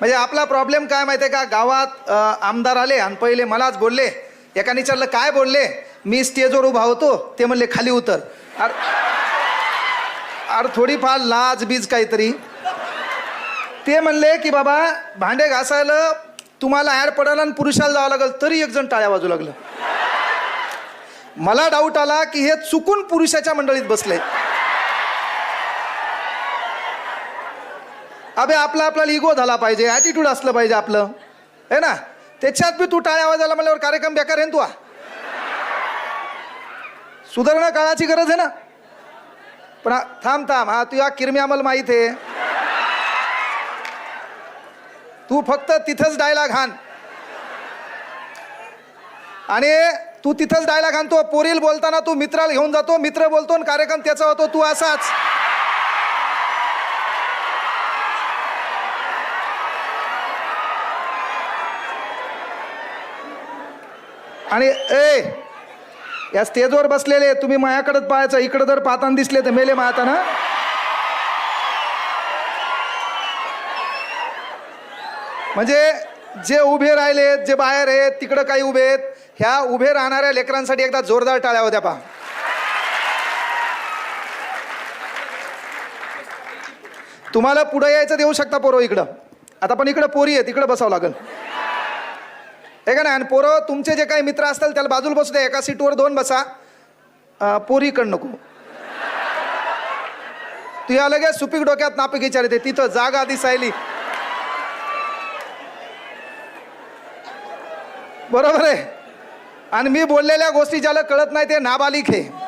म्हणजे आपला प्रॉब्लेम काय माहिती आहे का? गावात आमदार आले आणि पहिले मलाच बोलले. एकाने विचारलं काय बोलले? मी स्टेजवर उभा होतो ते म्हणले खाली उतर. अर अरे थोडीफार लाज बीज काहीतरी. ते म्हणले की बाबा भांडे घासायला तुम्हाला ॲड पडायला आणि पुरुषाला जावं लागेल तरी एक जण टाळ्या वाजू लागलं. मला डाऊट आला की हे चुकून पुरुषाच्या मंडळीत बसले. अबे आपला आपल्याला इगो झाला पाहिजे ॲटिट्यूड असलं पाहिजे आपलं. आहे ना? त्याच्यात बी तू टाळ्या आवाजाला म्हणल्यावर कार्यक्रम बेकार आहे तू सुधारणा काळाची गरज आहे ना? पण थांब थांब. हा तुझ्या किरमी अमल माहीत आहे. तू फक्त तिथंच डायलॉग हाण आणि तू तिथंच डायलॉग आणतो पोरील बोलताना तू मित्राला घेऊन जातो मित्र बोलतो आणि कार्यक्रम त्याचा होतो तू असाच. आणि ए या स्टेजवर बसलेले तुम्ही मायाकडे पाहायचं इकडं जर पाहताना दिसले तर मेले मायाता म्हणजे जे उभे राहिले जे बाहेर आहेत तिकडं काही उभे आहेत ह्या उभे राहणाऱ्या लेकरांसाठी एकदा जोरदार टाळ्या होत्या पहा. तुम्हाला पुढे यायचं देऊ शकता पोरं इकडं. आता पण इकडं पोरी आहे तिकडं बसावं लागेल. हे का नाही? आणि पोरं तुमचे जे काही मित्र असतील त्याला बाजूला बसू द्या. एका सीटवर दोन बसा. पोरीकडं नको. तू या लगेच सुपीक डोक्यात नापिक विचारते. तिथं जागा दिसायली. बरोबर आहे? आणि मी बोललेल्या गोष्टी ज्याला कळत नाही ते नाबालिक आहे.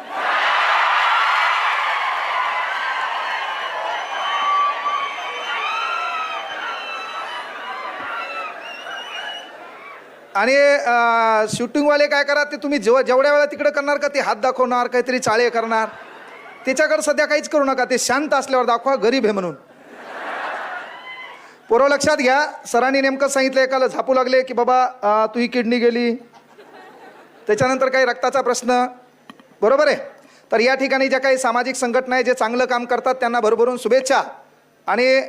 आणि शूटिंगवाले काय करा ते तुम्ही जेव्हा जेवढ्या वेळा तिकडे करणार का ते हात दाखवणार काहीतरी चाळे करणार. त्याच्याकडे सध्या काहीच करू नका ते शांत असल्यावर दाखवा गरीब आहे म्हणून. पोरं लक्षात घ्या सरांनी नेमकं सांगितलं एकाला झापू लागले की बाबा तू ही किडनी गेली. त्याच्यानंतर काही रक्ताचा प्रश्न. बरोबर आहे? तर या ठिकाणी ज्या काही सामाजिक संघटना आहे जे चांगलं काम करतात त्यांना भरभरून शुभेच्छा. आणि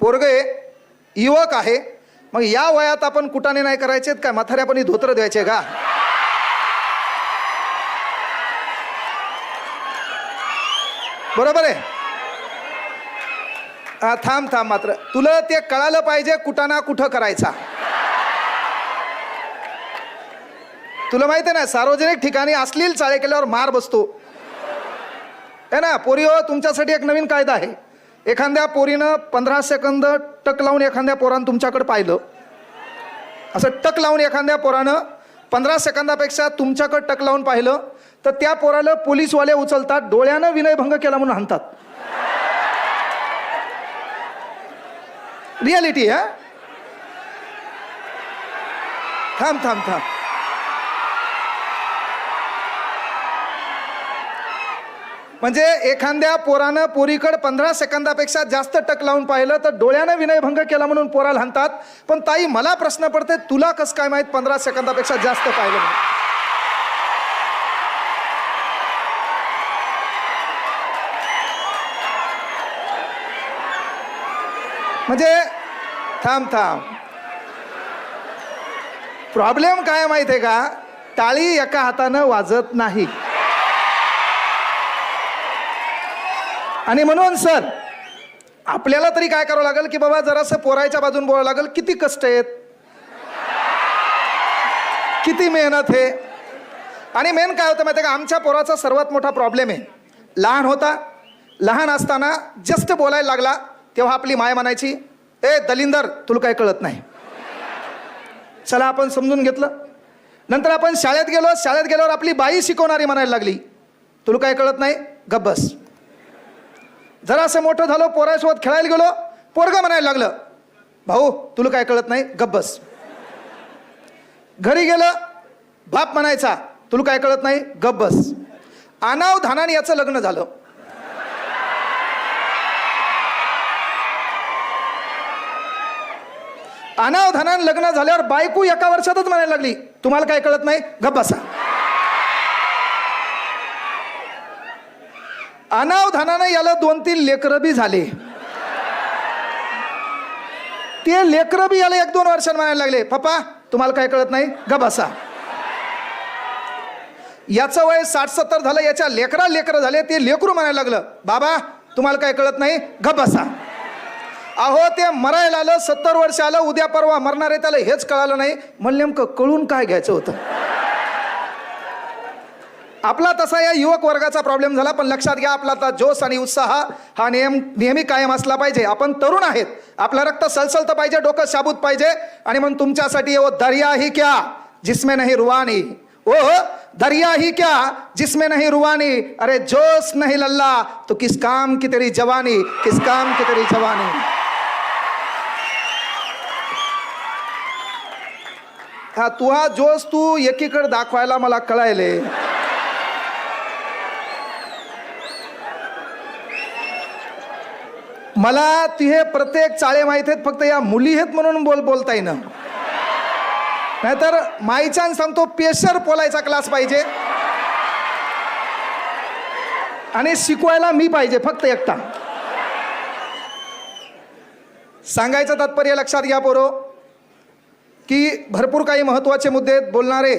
पोरगे युवक आहे मग या वयात आपण कुटाने नाही करायचेत काय? मथाऱ्यापणी धोत्र द्यायचे का? बरोबर आहे? हा, थांब थांब मात्र. तुला ते कळालं पाहिजे कुटाना कुठं करायचा. तुला माहिती आहे ना सार्वजनिक ठिकाणी अश्लील चाळे केल्यावर मार बसतो. आहे ना पोरी हो तुमच्यासाठी एक नवीन कायदा आहे. एखाद्या पोरीनं पंधरा सेकंद टक लावून एखाद्या पोरानं तुमच्याकडे पाहिलं. असं टक लावून एखाद्या पोरानं पंधरा सेकंदापेक्षा तुमच्याकडे टक लावून पाहिलं तर त्या पोराला पोलीसवाले उचलतात डोळ्यानं विनयभंग केला म्हणून हाणतात. रियालिटी आहे थांब थांब थांब. म्हणजे एखाद्या पोरानं पोरीकडं पंधरा सेकंदापेक्षा जास्त टक लावून पाहिलं तर डोळ्यानं विनयभंग केला म्हणून पोराला हाणतात. पण ताई मला प्रश्न पडते तुला कसं काय माहीत पंधरा सेकंदापेक्षा जास्त पाहिलं म्हणजे थांब थांब. प्रॉब्लेम काय माहिती आहे का? टाळी एका हातानं वाजत नाही. आणि म्हणून सर आपल्याला तरी काय करावं लागेल की बाबा जरासं पोरायच्या बाजून बोलावं लागेल किती कष्ट आहेत? किती मेहनत आहे आणि मेन काय होतं माहिती आहे का आमच्या पोराचा सर्वात मोठा प्रॉब्लेम आहे. लहान होता लहान असताना जस्ट बोलायला लागला तेव्हा आपली माय म्हणायची ए दलिंदर तुला काय कळत नाही. चला आपण समजून घेतलं. नंतर आपण शाळेत गेलो शाळेत गेल्यावर आपली बाई शिकवणारी म्हणायला लागली तुला काय कळत नाही? गब्बस जरासं मोठं झालो पोरासोबत खेळायला गेलो पोरगं म्हणायला लागलं भाऊ तुला काय कळत नाही? गब्बस घरी गेलं बाप म्हणायचा तुला काय कळत नाही? गब्बस आनाव धानाने याचं लग्न झालं. अनावधानाने लग्न झाल्यावर बायको एका वर्षातच म्हणायला लागली तुम्हाला काय कळत नाही? गप्पासा अनावधानानं याला दोन तीन लेकरं बी झाले. ते लेकरं बी याला एक दोन वर्षांनी म्हणायला लागले पप्पा तुम्हाला काय कळत नाही? ग बसा. याचं वय साठ सत्तर झालं याच्या लेकरा लेकरं झाले ते लेकरू म्हणायला लागलं बाबा तुम्हाला काय कळत नाही? ग बसा. अहो ते मरायला आलं सत्तर वर्ष आलं उद्या परवा मरणार आहे त्याला हेच कळालं नाही. मला नेमकं कळून काय घ्यायचं होतं? आपला तसा या युवक वर्गाचा प्रॉब्लेम झाला पण लक्षात घ्या आपला आता जोश आणि उत्साह हा नियम नेहमी कायम असला पाहिजे. आपण तरुण आहेत. आपलं रक्त सलसलतं पाहिजे डोकं शाबूत पाहिजे. आणि मग तुमच्यासाठी ओ दर्या ही क्या जिसमे नाही रुवानी. ओ दरिया ही क्या जिसमें नहीं रुवानी. अरे जोश नहीं लल्ला. तो किस काम की तेरी जवानी किस काम की तेरी जवानी. हा तुहा हा जोश तू एकीकडे दाखवायला मला कळायले. मला तिथे प्रत्येक चाळे माहीत आहेत फक्त या मुली आहेत म्हणून बोल बोलता येईन. नाहीतर माईच्यान सांगतो पेशर बोलायचा क्लास पाहिजे. आणि शिकवायला मी पाहिजे फक्त एकटा. सांगायचं तात्पर्य लक्षात घ्या पोरो की भरपूर काही महत्त्वाचे मुद्दे बोलणारे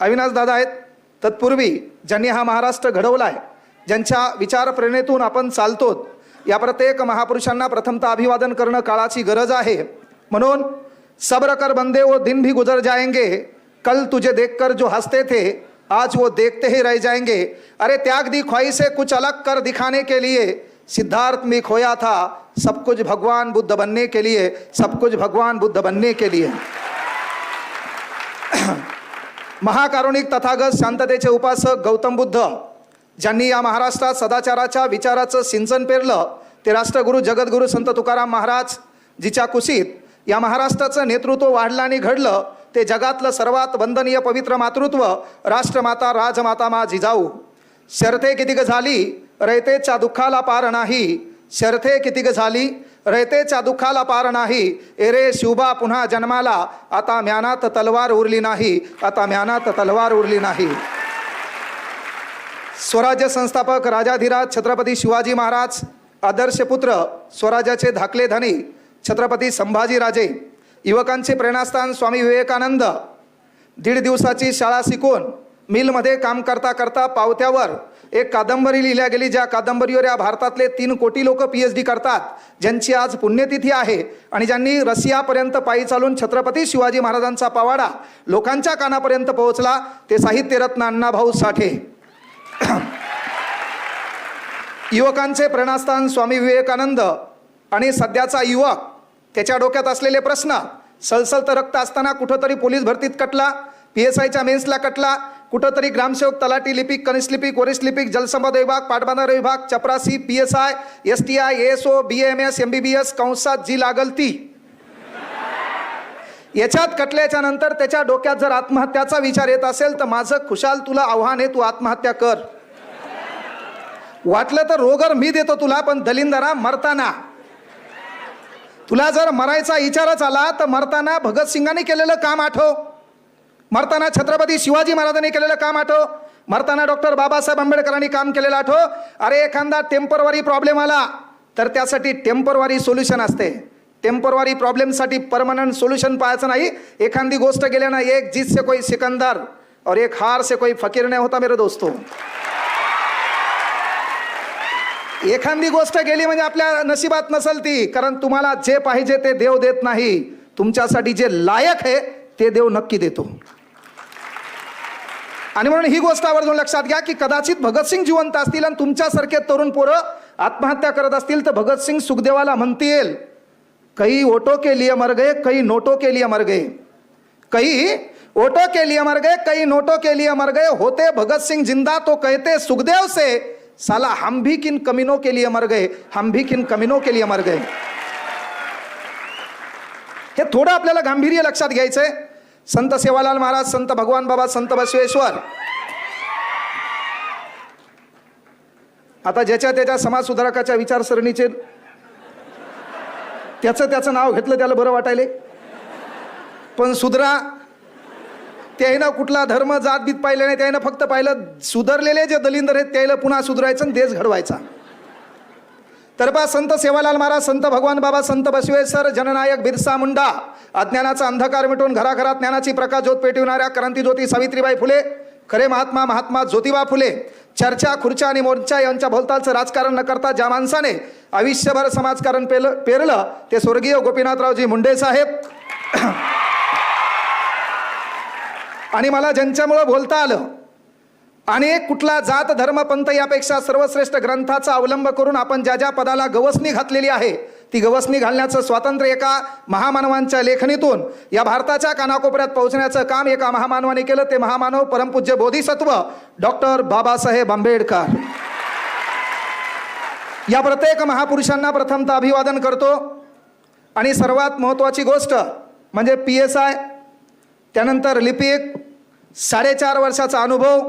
अविनाश दादा आहेत. तत्पूर्वी ज्यांनी हा महाराष्ट्र घडवला आहे ज्यांच्या विचार प्रेरणेतून आपण चालतो या प्रत्येक महापुरुषांना प्रथमतः अभिवादन करणं काळाची गरज आहे. म्हणून सब्र कर बंदे वो दिन भी गुजर जाएंगे कल तुझे देखकर जो हंसते थे आज वो देखते ही रह जाएंगे। अरे त्याग दी ख्वाहिशे कुछ अलग कर दिखाने के लिए। सिद्धार्थ में खोया था सब कुछ भगवान बुद्ध बनने के लिए सब कुछ भगवान बुद्ध बनने के लिए। महाकारुणिक तथागत शांततेचे उपासक गौतम बुद्ध ज्यांनी या महाराष्ट्रात सदाचाराच्या विचाराचं सिंचन पेरलं ते राष्ट्रगुरू जगद्गुरू संत तुकाराम महाराज जिच्या कुशीत या महाराष्ट्राचं नेतृत्व वाढलं आणि घडलं ते जगातलं सर्वात वंदनीय पवित्र मातृत्व राष्ट्रमाता राजमाता मा जिजाऊ. शर्थे कितीक झाली रयतेच्या दुःखाला पार नाही. शर्थे कितीक झाली रयतेच्या दुःखाला पार नाही. एरे शिवबा पुन्हा जन्माला. आता म्यानात तलवार उरली नाही. आता म्यानात तलवार उरली नाही. स्वराज्य संस्थापक राजाधिराज छत्रपती शिवाजी महाराज आदर्श पुत्र स्वराज्याचे धाकले धनी छत्रपती संभाजीराजे युवकांचे प्रेरणास्थान स्वामी विवेकानंद. दीड दिवसाची शाळा शिकून मिलमध्ये काम करता करता पावत्यावर एक कादंबरी लिहिल्या गेली ज्या कादंबरीवर या भारतातले तीन कोटी लोक पी एच डी करतात ज्यांची आज पुण्यतिथी आहे आणि ज्यांनी रशियापर्यंत पायी चालून छत्रपती शिवाजी महाराजांचा पवाडा लोकांच्या कानापर्यंत पोहोचला ते साहित्यरत्न अण्णाभाऊ साठे. युवकांचे प्रेरणास्थान स्वामी विवेकानंद आणि सध्याचा युवक त्याच्या डोक्यात असलेले प्रश्न सलसलतं रक्त असताना कुठंतरी पोलीस भरतीत कटला पी एस आयच्या मेन्सला कटला कुठंतरी ग्रामसेवक तलाठी लिपिक कनिष्लिपिक वरिष्ठ लिपिक जलसंपदा विभाग पाटबंधारे विभाग चपरासी P S I S T I S O B M S M B B S कंसात जी लागल ती याच्यात कटल्याच्या नंतर त्याच्या डोक्यात जर आत्महत्याचा विचार येत असेल तर माझं खुशाल तुला आव्हान आहे तू आत्महत्या कर. वाटलं तर रोगर मी देतो तुला पण दलिंदरा मरताना. तुला जर मरायचा विचारच आला तर मरताना भगतसिंगांनी केलेलं काम आठव. मरताना छत्रपती शिवाजी महाराजांनी केलेलं काम आठव. मरताना डॉक्टर बाबासाहेब आंबेडकरांनी काम केलेलं आठव. अरे एखादा टेम्परवारी प्रॉब्लेम आला तर त्यासाठी टेम्परवारी सोल्युशन असते. टेम्परवारी प्रॉब्लेमसाठी परमनंट सोल्युशन पाहायचं नाही. एखादी गोष्ट गेल्या ना एक जीत से कोई सिकंदर और एक हार से कोई फकीर नाही होता मेरे दोस्तों. एखादी गोष्ट गेली म्हणजे आपल्या नशिबात नसेल ती कारण तुम्हाला जे पाहिजे ते देव देत नाही. तुमच्यासाठी जे लायक आहे ते देव नक्की देतो. आणि म्हणून ही गोष्ट आवर्जून लक्षात घ्या की कदाचित भगतसिंग जिवंत असतील आणि तुमच्यासारखे तरुण पोरं आत्महत्या करत असतील तर भगतसिंग सुखदेवाला म्हणतील काही ओटो के लिए मर गए काही नोटो के लिए मर गए. कई ओटो के लिए मर गए कई नोटो के लिए मर गए. होते भगत सिंह जिंदा तो कहते सुखदेव से साला हम भी किन कमीनों के लिए मर गए हम भी किन कमीनों के लिए मर गए। हे थोडं आपल्याला गांभीर्य लक्षात घ्यायचंय. संत सेवालाल महाराज संत भगवान बाबा संत बसवेश्वर. आता ज्याच्या त्याच्या समाज सुधारकाच्या विचारसरणीचे त्याचं त्याचं नाव घेतलं त्याला बरं वाटायले. पण सुधरा त्यानं कुठला धर्म जात बीत पाहिलं नाही त्यानं फक्त पाहिलं सुधारलेले जे दलिंदर आहेत त्याला पुन्हा सुधारायचं आणि देश घडवायचा. तर बा संत सेवालाल महाराज संत भगवान बाबा संत बसवेश्वर जननायक बिरसा मुंडा अज्ञानाचा अंधकार मिटून घराघरात ज्ञानाची प्रकाश ज्योत पेटविणाऱ्या क्रांती ज्योती सावित्रीबाई फुले खरे महात्मा महात्मा ज्योतिबा फुले चर्चा खुर्च्या आणि मोर्चा यांच्या भोवतालचं राजकारण न करता ज्या माणसाने आयुष्यभर समाजकारण पेल पेरलं ते स्वर्गीय गोपीनाथरावजी मुंडे साहेब. आणि मला ज्यांच्यामुळं बोलता आलं आणि कुठला जात धर्म पंथ यापेक्षा सर्वश्रेष्ठ ग्रंथाचा अवलंब करून आपण ज्या ज्या पदाला गवसणी घातलेली आहे ती गवसणी घालण्याचं स्वातंत्र्य एका महामानवांच्या लेखणीतून या भारताच्या कानाकोपऱ्यात पोहोचण्याचं काम एका महामानवाने केलं ते महामानव परमपूज्य बोधिसत्व डॉक्टर बाबासाहेब आंबेडकर. या प्रत्येक महापुरुषांना प्रथमतः अभिवादन करतो आणि सर्वात महत्त्वाची गोष्ट म्हणजे पी एस आय त्यानंतर लिपिक साडेचार वर्षाचा अनुभव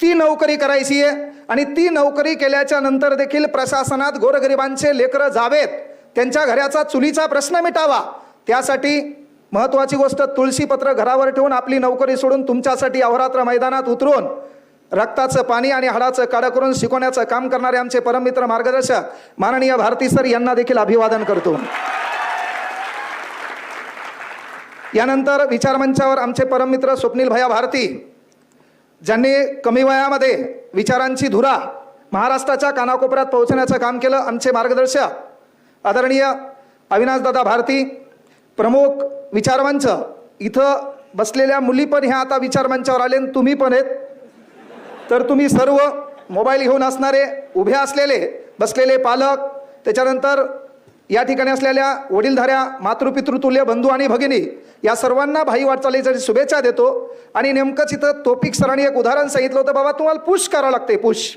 ती नोकरी करायची आहे आणि ती नोकरी केल्याच्यानंतर देखील प्रशासनात गोरगरिबांचे लेकरं जावेत. त्यांच्या घराचा चुलीचा प्रश्न मिटावा. त्यासाठी महत्त्वाची गोष्ट तुळशीपत्र घरावर ठेवून आपली नोकरी सोडून तुमच्यासाठी अहोरात्र मैदानात उतरून रक्ताचं पाणी आणि हाडाचं काडं करून शिकवण्याचं काम करणारे आमचे परममित्र मार्गदर्शक माननीय भारती सर यांना देखील अभिवादन करतो. यानंतर विचारमंचावर आमचे परममित्र स्वप्नील भया भारती ज्यांनी कमी वयामध्ये विचारांची धुरा महाराष्ट्राच्या कानाकोपऱ्यात पोहोचण्याचं काम केलं आमचे मार्गदर्शक आदरणीय अविनाशदादा भारती प्रमुख विचारमंच. इथं बसलेल्या मुली पण ह्या आता विचारमंचावर आले तुम्ही पण आहेत. तर तुम्ही सर्व मोबाईल घेऊन असणारे उभे असलेले बसलेले पालक त्याच्यानंतर या ठिकाणी असलेल्या वडीलधाऱ्या मातृपितृतुल्य बंधू आणि भगिनी या सर्वांना भाई वाटचालीसाठी शुभेच्छा देतो. आणि नेमकंच इथं तोपिक सरांनी एक उदाहरण सांगितलं होतं. बाबा तुम्हाला पुश करावं लागते पुश.